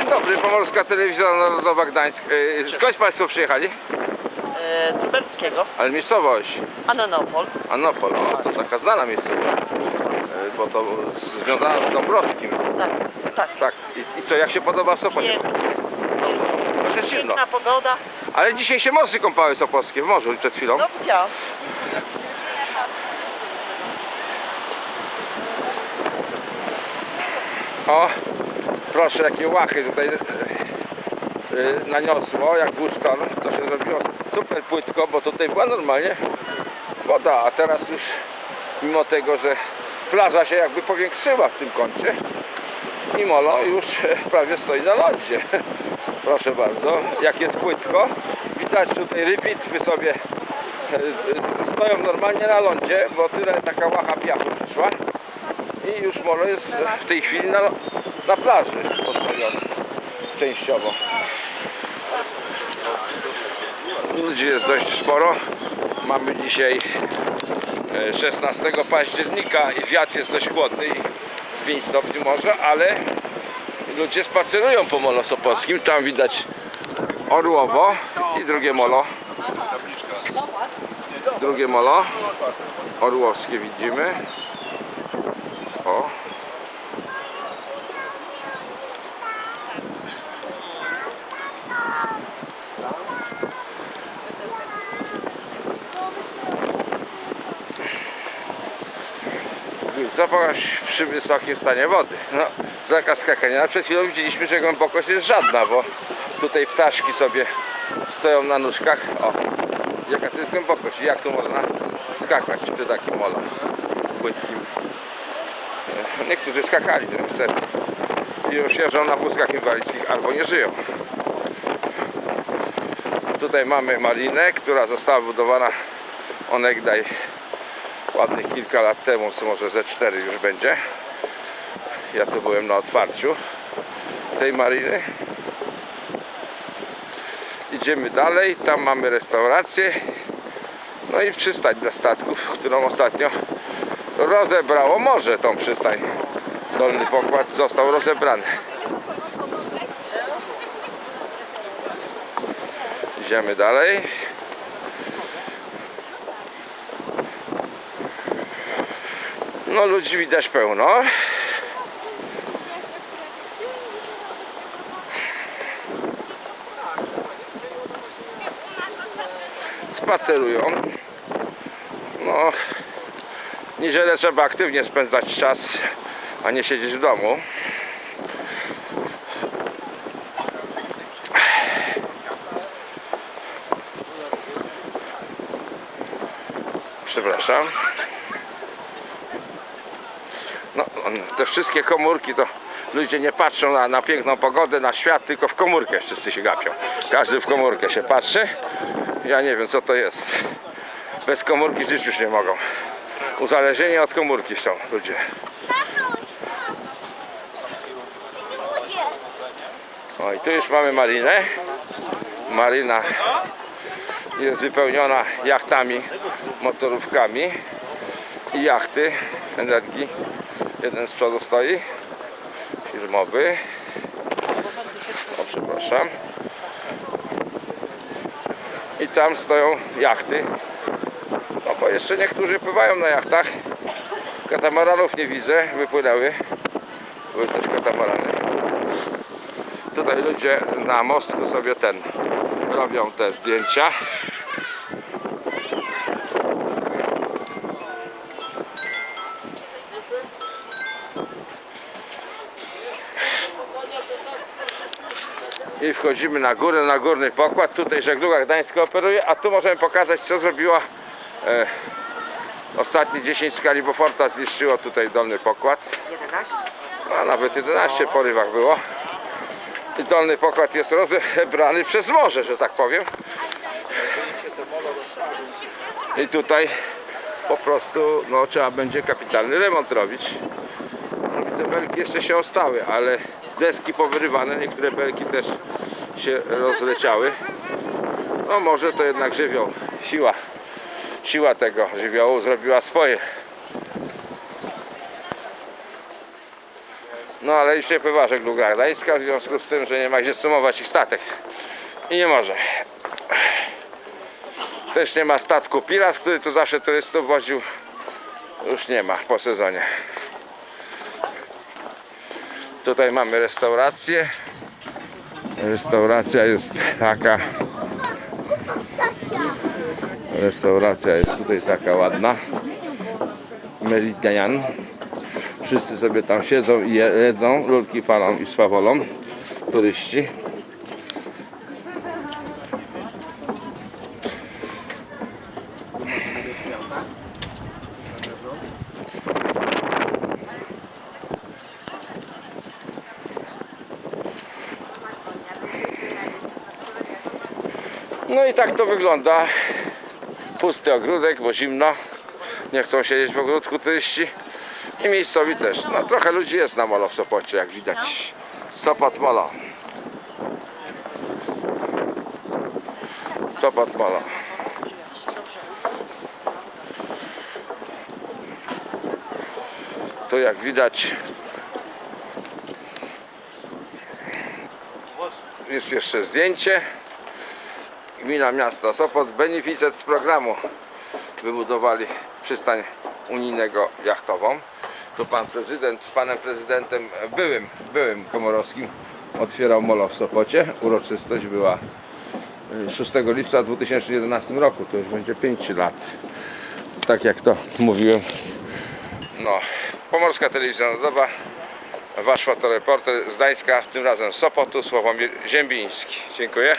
Dzień dobry, Pomorska Telewizja Narodowa Gdańsk. E, Skąd Państwo przyjechali? e, z Lubelskiego, Ale miejscowość Anonopol, Anopol, o, to taka znana miejscowość, Wisła. e, bo to związana z Dąbrowskim. Tak, tak. Tak, i, i co, jak się podoba w Sopocie? Piękna, Trochę zimno, piękna pogoda. ale dzisiaj się morsy kąpały sopockie w morzu przed chwilą. No widziałam. O, proszę, jakie łachy tutaj e, e, naniosło, jak bursztyn, to się zrobiło super płytko, bo tutaj była normalnie woda, a teraz już mimo tego, że plaża się jakby powiększyła w tym kącie, Mimolo już e, prawie stoi na lądzie. Proszę bardzo, jak jest płytko, widać tutaj rybitwy sobie e, stoją normalnie na lądzie, bo tyle taka łacha piachu przyszła i już molo jest w tej chwili na, na plaży postawiony częściowo. Ludzi jest dość sporo. Mamy dzisiaj e, 16 października i wiatr jest dość chłodny, i z 5 stopni może, ale ludzie spacerują po molo sopockim. Tam widać Orłowo i drugie molo. Drugie molo. Orłowskie widzimy. Zapałaś przy wysokim stanie wody. No, zakaz skakania. Przed chwilą widzieliśmy, że głębokość jest żadna, bo tutaj ptaszki sobie stoją na nóżkach. O, jaka to jest głębokość i jak tu można skakać przy takim molo płytkim. Niektórzy skakali, no niestety. I już jeżdżą na wózkach inwalidzkich albo nie żyją. Tutaj mamy marinę, która została budowana onegdaj ładnych kilka lat temu, może ze cztery już będzie. Ja tu byłem na otwarciu tej mariny. Idziemy dalej, tam mamy restaurację. No i przystań dla statków, którą ostatnio rozebrało morze tą przystań. Dolny pokład został rozebrany. Idziemy dalej. No ludzi widać pełno. Spacerują. No, niedzielę trzeba aktywnie spędzać czas, a nie siedzieć w domu. Przepraszam. No, te wszystkie komórki to ludzie nie patrzą na, na piękną pogodę, na świat, tylko w komórkę wszyscy się gapią. Każdy w komórkę się patrzy. Ja nie wiem co to jest. Bez komórki żyć już nie mogą. Uzależnieni od komórki są ludzie. O i tu już mamy marinę. Marina jest wypełniona jachtami, motorówkami i jachty energii. Jeden z przodu stoi, firmowy. O, przepraszam. I tam stoją jachty. No bo jeszcze niektórzy pływają na jachtach. Katamaranów nie widzę, wypłynęły. Były też katamarany. Tutaj ludzie na mostku sobie ten robią te zdjęcia. I wchodzimy na górę, na górny pokład. Tutaj żegluga gdańska operuje, a tu możemy pokazać co zrobiła e, ostatnie 10 skali Beauforta zniszczyło tutaj dolny pokład. 11. A nawet 11 po rybach było. I dolny pokład jest rozebrany przez morze, że tak powiem. I tutaj po prostu no, trzeba będzie kapitalny remont robić. No, widzę, belki jeszcze się ostały, ale deski powyrywane, niektóre belki też się rozleciały. No może to jednak żywioł, siła, siła tego żywiołu zrobiła swoje. No ale już nie pływa żegluga gdańska w związku z tym, że nie ma gdzie sumować ich statek. I nie może. Też nie ma statku Pirat, który tu zawsze turystów woził. Już nie ma po sezonie. Tutaj mamy restaurację. Restauracja jest taka. Restauracja jest tutaj taka ładna. Meridian. Wszyscy sobie tam siedzą i je- jedzą, lulki palą i swawolą. Turyści. No i tak to wygląda. Pusty ogródek, bo zimno. Nie chcą siedzieć w ogródku turyści. I miejscowi też. No trochę ludzi jest na molo w Sopocie, jak widać. Sopot molo. Sopot molo. Tu jak widać jest jeszcze zdjęcie. Gmina Miasta Sopot, beneficjent z programu wybudowali przystań unijnego jachtową. Tu pan prezydent z panem prezydentem byłym, byłym komorowskim otwierał molo w Sopocie. Uroczystość była y, 6 lipca 2011 roku, to już będzie 5 lat. Tak jak to mówiłem. No, Pomorska Telewizja Narodowa, wasz fotoreporter z Gdańska, tym razem Sopotu, Sławomir Ziembiński. Dziękuję.